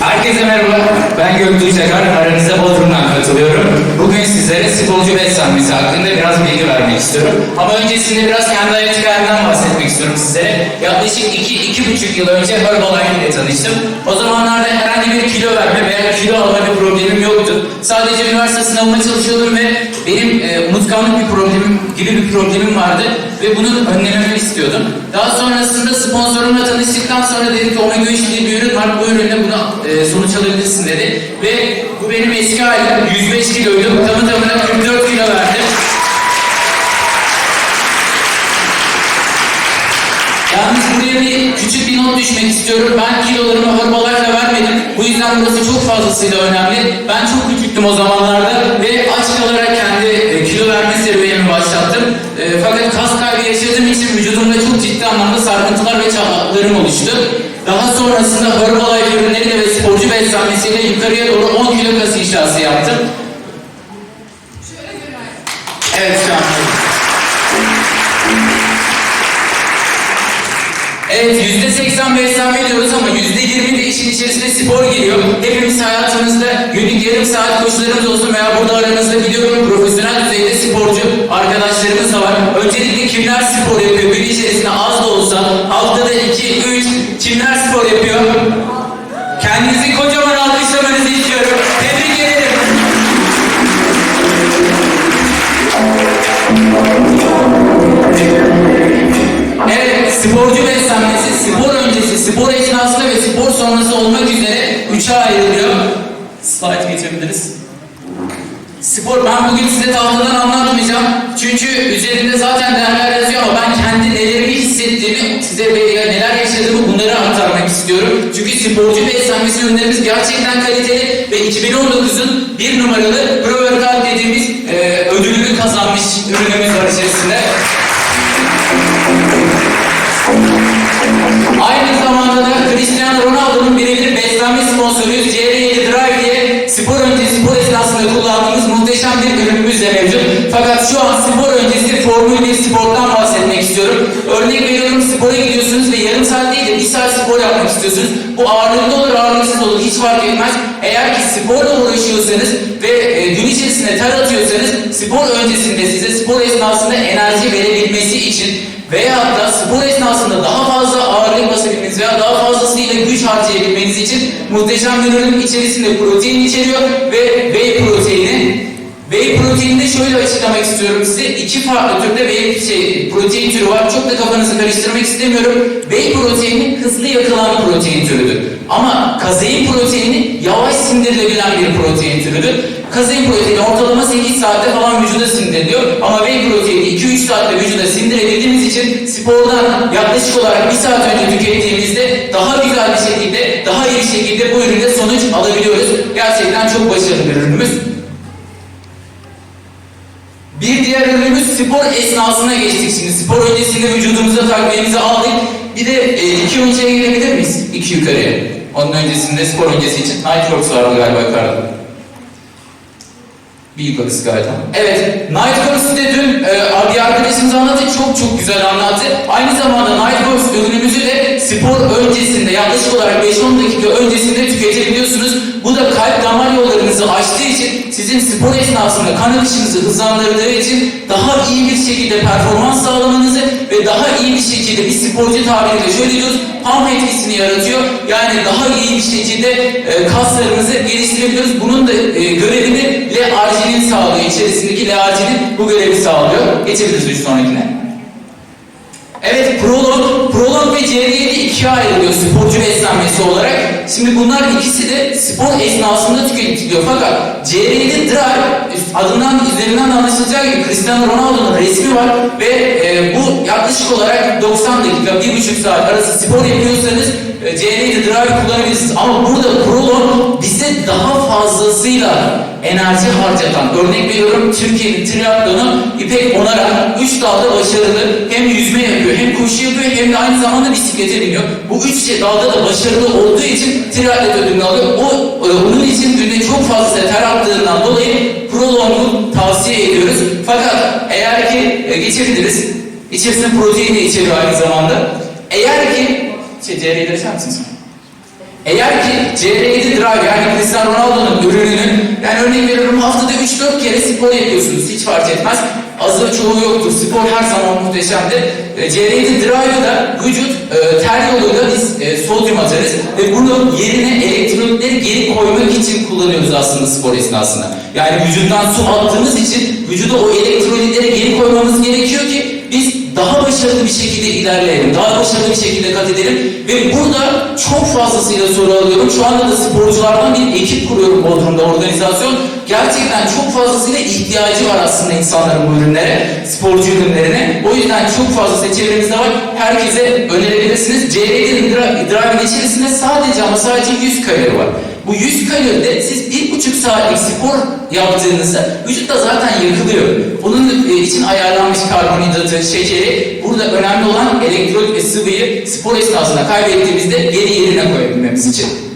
Herkese merhaba, ben Göktuğ Çakar, aranıza Bodrum'dan katılıyorum. Bugün sizlere sporcu beslenmesi hakkında biraz bilgi vermek istiyorum. Ama öncesinde biraz kendi hayat hikayemden bahsetmek istiyorum sizlere. Yaklaşık iki, iki buçuk yıl önce Herbalife ile tanıştım. O zamanlarda herhangi bir kilo verme veya kilo alma bir problemim yoktu. Sadece üniversite sınavına çalışıyordum ve benim e, unutkanlık bir problemim gibi bir problemim vardı ve bunu önlememi istiyordum. Daha sonrasında sponsorumla tanıştıktan sonra dedi ki Omega 3 diye bir ürün var. Bu ürünle buna e, sonuç alabilirsin dedi. Ve bu benim eski halim. 105 kiloydum. Tamı tamına 44 kilo verdim. Yalnız buraya bir küçük bir not düşmek istiyorum. Ben kilolarımı Herbalife'la vermedim. Bu yüzden burası çok fazlasıyla önemli. Ben çok küçüktüm o zamanlarda ve aç kalarak kendi e, kilo verme serüvenimi başlattım. E, fakat kas kaybı yaşadığım için vücudumda çok ciddi anlamda sarkıntılar ve çatlaklarım oluştu. Daha sonrasında Herbalife ürünleriyle ve sporcu beslenmesiyle yukarıya doğru 10 kilo kas inşası yaptım. Evet şu an. Evet yüzde seksen beslenme diyoruz ama yüzde yirmi de işin içerisine spor geliyor. Hepimiz hayatımızda günlük yarım saat koşularımız olsun veya burada aranızda biliyorum profesyonel düzeyde sporcu arkadaşlarımız da var. Öncelikle kimler spor yapıyor? Gün içerisinde az da olsa haftada iki, üç kimler spor yapıyor? Kendinizi kocaman spor esnasında ve spor sonrası olmak üzere üçe ayrılıyor. Slide geçebiliriz. Spor, ben bugün size tahtadan anlatmayacağım. Çünkü üzerinde zaten değerler yazıyor ama ben kendi nelerimi hissettiğimi, size neler yaşadığımı bunları aktarmak istiyorum. Çünkü sporcu beslenmesi ürünlerimiz gerçekten kaliteli ve 2019'un bir numaralı Pro Workout dediğimiz e, ödülünü kazanmış ürünümüz var içerisinde. Sponsoruyuz. CR7 Drive diye spor öncesi spor esnasında kullandığımız muhteşem bir ürünümüz de mevcut. Fakat şu an spor öncesi Formül 1 sporttan bahsetmek istiyorum. Örnek veriyorum spora gidiyorsunuz ve yarım saat değil de bir saat spor yapmak istiyorsunuz. Bu ağırlıklı olur ağırlıksız olur hiç fark etmez. Eğer ki sporla uğraşıyorsanız ve e, gün içerisinde ter atıyorsanız spor öncesinde size spor esnasında enerji verebilmesi için veya da spor esnasında daha fazla ağırlık basabilmeniz veya daha fazlasıyla güç harcayabilmeniz için muhteşem bir ürün içerisinde protein içeriyor ve whey proteini. Whey proteini de şöyle açıklamak istiyorum size. iki farklı türde whey şey, protein türü var. Çok da kafanızı karıştırmak istemiyorum. Whey proteini hızlı yakılan protein türüdür. Ama kazein proteini yavaş sindirilebilen bir protein türüdür. Kazein proteini ortalama 8 saatte falan vücuda sindiriliyor. Ama whey proteini 2-3 saatte vücuda sindirebildiğimiz için spordan yaklaşık olarak 1 saat önce tükettiğimizde daha güzel bir şekilde, daha iyi bir şekilde bu üründe sonuç alabiliyoruz. Gerçekten çok başarılı bir ürünümüz. Bir diğer ürünümüz spor esnasına geçtik şimdi. Spor öncesinde vücudumuza takviyemizi aldık. Bir de e, iki önceye girebilir miyiz? İki yukarıya. Onun öncesinde spor öncesi için Nitrox vardı galiba yukarıda. Bir yukarısı galiba. Evet, Nightcourse'u de dün e, bir arkadaşımız anlattı. Çok çok güzel anlattı. Aynı zamanda Nightcourse ürünümüzü de spor öncesinde yaklaşık olarak 5-10 dakika öncesinde tüketebiliyorsunuz. Bu da kalp damar yollarınızı açtığı için sizin spor esnasında kan akışınızı hızlandırdığı için daha iyi bir şekilde performans sağlamanızı ve daha iyi bir şekilde bir sporcu tabiriyle şöyle diyoruz pump etkisini yaratıyor. Yani daha iyi bir şekilde e, kaslarınızı geliştirebiliyoruz. Bunun da e, görevini L-arginin sağlıyor. İçerisindeki L-arginin bu görevi sağlıyor. Geçebiliriz bir sonrakine. Evet, prolog, prolog ve CR7 ikiye ayrılıyor sporcu beslenmesi olarak. Şimdi bunlar ikisi de spor esnasında tüketiliyor. Fakat CR7 Drive adından üzerinden de anlaşılacağı gibi Cristiano Ronaldo'nun resmi var ve e, bu yaklaşık olarak 90 dakika, 1,5 saat arası spor yapıyorsanız e, CR7 Drive kullanabilirsiniz. Ama burada prolog bize daha fazlasıyla enerji harcatan, örnek veriyorum Türkiye'nin triatlonu İpek Onaran 3 dalda başarılı hem yüzme yapıyor hem koşu yapıyor hem de aynı zamanda bisiklete biniyor. Bu üç şey dalda da başarılı olduğu için triatlet ödülünü alıyor. O, e, onun için günde çok fazla ter attığından dolayı Prolong'u tavsiye ediyoruz. Fakat eğer ki e, geçebiliriz. İçerisinde protein de içeriyor aynı zamanda. Eğer ki şey CR'yi mısınız? Eğer ki CR7 Drive yani Cristiano Ronaldo'nun ürününün yani örnek veriyorum haftada 3-4 kere spor yapıyorsunuz hiç fark etmez. Azı çoğu yoktur. Spor her zaman muhteşemdir. E, CR7 Drive'ı da vücut e, ter yoluyla biz e, sodyum atarız ve bunu yerine elektrolitleri geri koymak için kullanıyoruz aslında spor esnasında. Yani vücuttan su attığımız için vücuda o elektrolitleri geri koymamız gerekiyor ki başarılı bir şekilde ilerleyelim, daha başarılı bir şekilde kat edelim ve burada çok fazlasıyla soru alıyorum. Şu anda da sporculardan bir ekip kuruyorum Bodrum'da organizasyon. Gerçekten çok fazlasıyla ihtiyacı var aslında insanların bu ürünlere, sporcu ürünlerine. O yüzden çok fazla çevremizde var. Herkese önerebilirsiniz. CR7 Drive'ın içerisinde sadece ama sadece 100 kalori var. Bu 100 kaloride siz bir buçuk saatlik spor yaptığınızda vücutta zaten yakılıyor. Onun e, için ayarlanmış karbonhidratı, şekeri, burada önemli olan elektrolit ve sıvıyı spor esnasında kaybettiğimizde geri yerine koyabilmemiz için.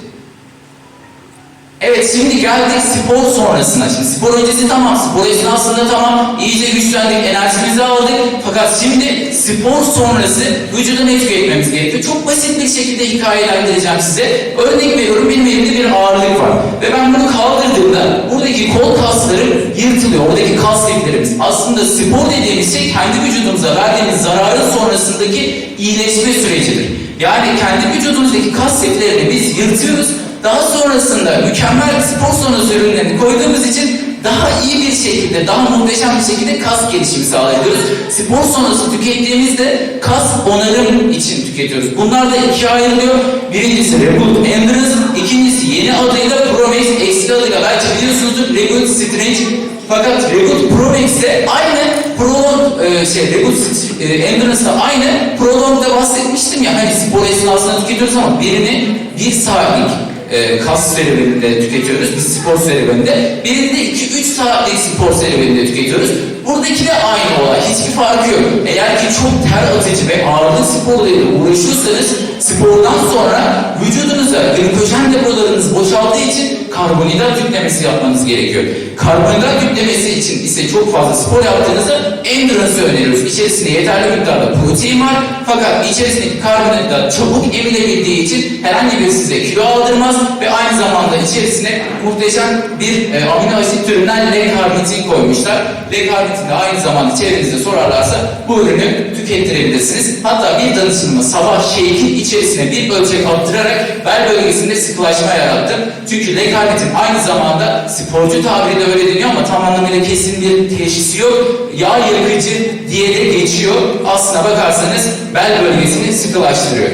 Evet şimdi geldik spor sonrasına. Şimdi spor öncesi tamam, spor esnasında tamam, iyice güçlendik, enerjimizi aldık. Fakat şimdi spor sonrası vücuda ne tüketmemiz gerekiyor? Çok basit bir şekilde hikayelendireceğim size. Örnek veriyorum benim elimde bir ağırlık var. Ve ben bunu kaldırdığımda buradaki kol kaslarım yırtılıyor. Oradaki kas liflerimiz. Aslında spor dediğimiz şey kendi vücudumuza verdiğimiz zararın sonrasındaki iyileşme sürecidir. Yani kendi vücudumuzdaki kas liflerini biz yırtıyoruz. Daha sonrasında mükemmel sonrası ürünlerini koyduğumuz için daha iyi bir şekilde, daha muhteşem bir şekilde kas gelişimi sağlıyoruz. Spor sonrası tükettiğimizde kas onarım için tüketiyoruz. Bunlar da ikiye ayrılıyor. Birincisi Reboot Endurance, ikincisi yeni adıyla Promax, eski adıyla belki biliyorsunuzdur Reboot Strength. Fakat Reboot Pro Max'te aynı Prolong e, şey Reboot e, Endurance'da aynı Prolong'da bahsetmiştim ya hani spor esnasında tüketiyoruz ama birini bir saatlik e, kas serüveninde tüketiyoruz biz spor serüveninde. Birinde 2-3 saatlik spor serüveninde tüketiyoruz. Buradaki de aynı olay. Hiçbir farkı yok. Eğer ki çok ter atıcı ve ağırlık sporlarıyla uğraşıyorsanız spordan sonra vücudunuza glikojen depolarınız boşaldığı için karbonhidrat yüklemesi yapmanız gerekiyor. Karbonhidrat yüklemesi için ise çok fazla spor yaptığınızda endurance öneriyoruz. İçerisinde yeterli miktarda protein var fakat içerisindeki karbonhidrat çabuk emilebildiği için herhangi bir size kilo aldırmaz ve aynı zamanda içerisine muhteşem bir e, amino asit türünden L-karnitin koymuşlar. L-karnitin de aynı zamanda çevrenizde sorarlarsa bu ürünü tükettirebilirsiniz. Hatta bir danışanıma sabah shake'in içerisine bir ölçek attırarak bel bölgesinde sıkılaşma yarattım. Çünkü L-karnitin aynı zamanda sporcu tabiriyle öyle deniyor ama tam anlamıyla kesin bir teşhisi yok. Yağ yakıcı diye de geçiyor. Aslına bakarsanız bel bölgesini sıkılaştırıyor.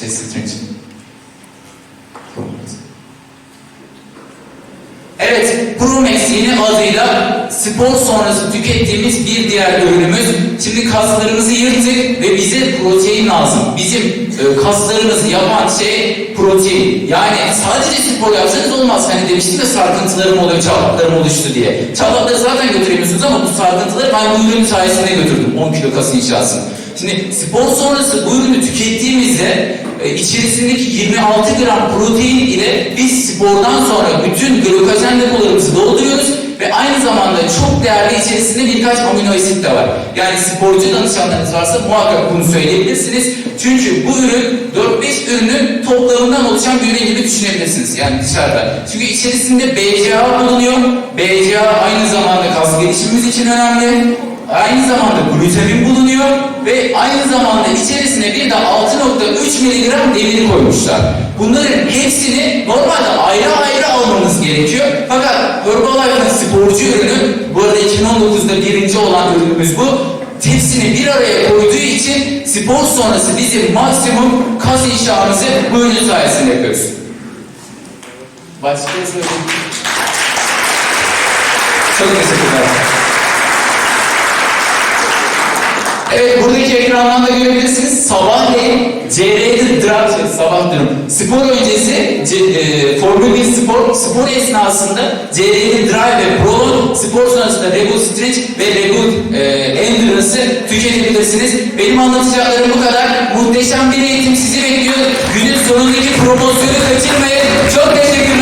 Şey stretch. Evet, Promex yeni adıyla spor sonrası tükettiğimiz bir diğer ürünümüz. Şimdi kaslarımızı yırttık ve bize protein lazım. Bizim e, kaslarımızı yapan şey protein. Yani sadece spor yapsanız olmaz. Hani demiştim ya sarkıntılarım oluyor, çatlaklarım oluştu diye. Çatlakları zaten götüremiyorsunuz ama bu sarkıntıları ben bu ürün sayesinde götürdüm. 10 kilo kas inşasını. Şimdi spor sonrası bu ürünü tükettiğimizde e, içerisindeki 26 gram protein ile biz spordan sonra bütün glikojen depolarımızı dolduruyoruz aynı zamanda çok değerli içerisinde birkaç amino asit de var. Yani sporcu danışanlarınız varsa muhakkak bunu söyleyebilirsiniz. Çünkü bu ürün 4-5 ürünün toplamından oluşan bir ürün gibi düşünebilirsiniz yani dışarıda. Çünkü içerisinde BCA bulunuyor. BCA aynı zamanda kas gelişimimiz için önemli. Aynı zamanda glutamin bulunuyor ve aynı zamanda içerisine bir de 6.3 miligram demir koymuşlar. Bunların hepsini normalde ayrı ayrı almamız gerekiyor. Fakat Herbalife'ın sporcu ürünü, bu arada 2019'da birinci olan ürünümüz bu. Hepsini bir araya koyduğu için spor sonrası bizim maksimum kas inşamızı bu ürün sayesinde yapıyoruz. Başka söyleyeyim. Çok teşekkürler. Evet buradaki ekrandan da görebilirsiniz. Sabahleyin CR7 Drive, şey, sabah diyorum. Spor öncesi C, e, Formül 1 spor, spor esnasında CR7 Drive ve Prolong, spor sonrasında Reboot Stretch ve Reboot e, Endurance'ı tüketebilirsiniz. Benim anlatacaklarım bu kadar. Muhteşem bir eğitim sizi bekliyor. Günün sonundaki promosyonu kaçırmayın. Çok teşekkür